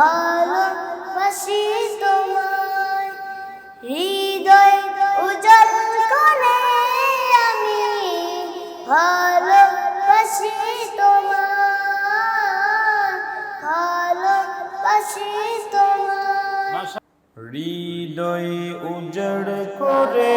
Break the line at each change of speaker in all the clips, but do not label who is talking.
ভালোবাসি তোমায়। হৃদয় উজ্জ্বল করে আমি ভালোবাসি তোমায়। ভালোবাসি তোমায়।
হৃদয় উজড় করে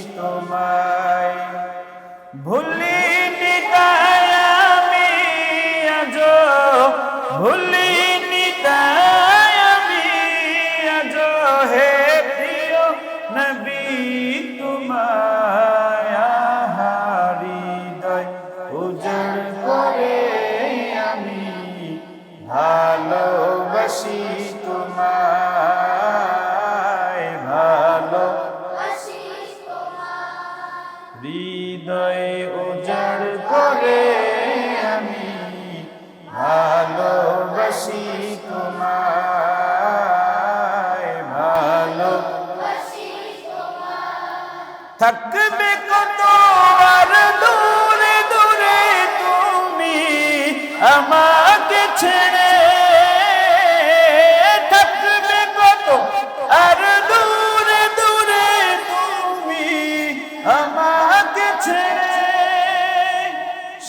ভালোবাসি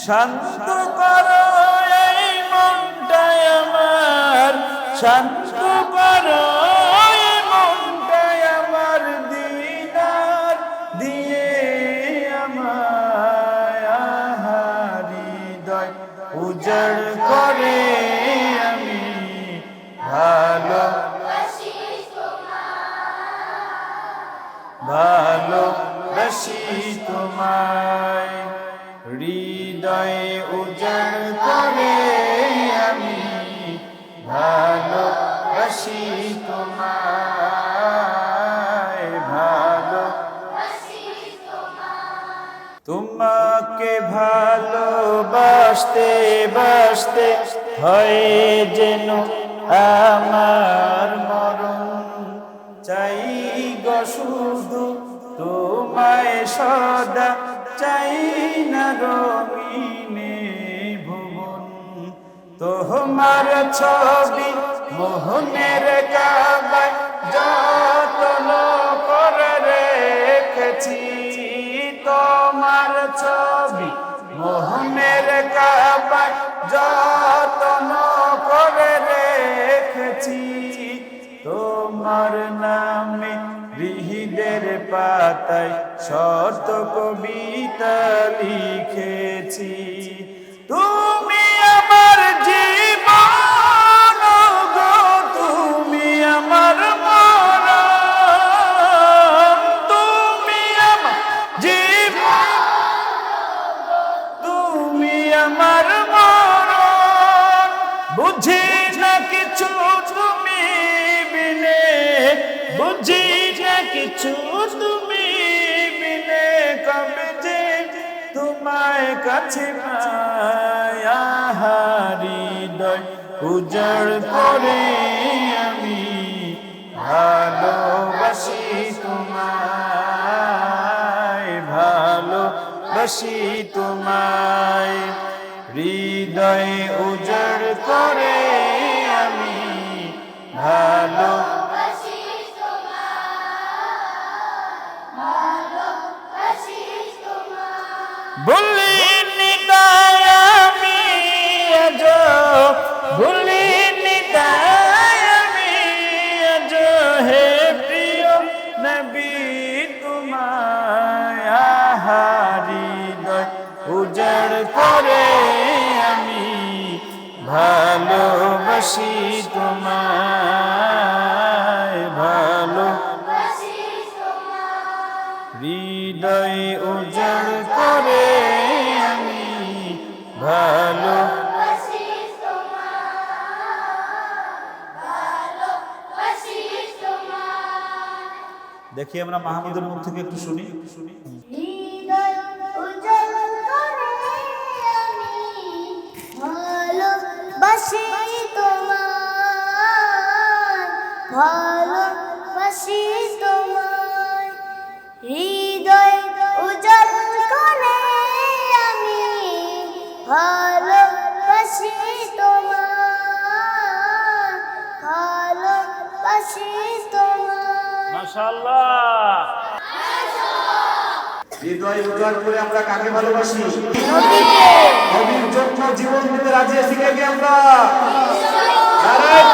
শান্ত করো এই মনটাই আমার শান্ত করো দিদার দিয়ে করে আমি ভালো ভালোবাসি তোমায় হৃদয় উজড় করে আমি ভালোবাসি তোমায় ভালো তোমাকে ভালোবাসতে বাসতে হয় যেন আমার তোমার ছবি মোহনের কাবায় যতন করে রেখেছি। তোমার ছবি মোহনের কাবায় যতন করে রেখেছি। তোমার নামে হৃদের পাতায় শত কবিতা লিখেছি। তোমায় কাছে হৃদয় উজড় করে আমি ভালোবাসি তোমায় ভালোবাসি তোমায়। হৃদয় উজড় করে আমি ভালো উজড় করে আমি ভালোবাসি তোমায় ভালো হৃদয় উজড় করে আমি ভালো দেখি আমরা মাহমুদের মুখ থেকে একটু শুনি।
হৃদয় ভালোবাসি তোমায়। হৃদয় উজ্জ্বল করে আমি ভালোবাসি তোমায়। ভালোবাসি তোমায়।
মাশাআল্লাহ।
হৃদয় উজাড় করে আমরা কাকে ভালোবাসি? নবীর জন্য জীবন দিতে রাজি আছি কে আমরা? নারায়ণ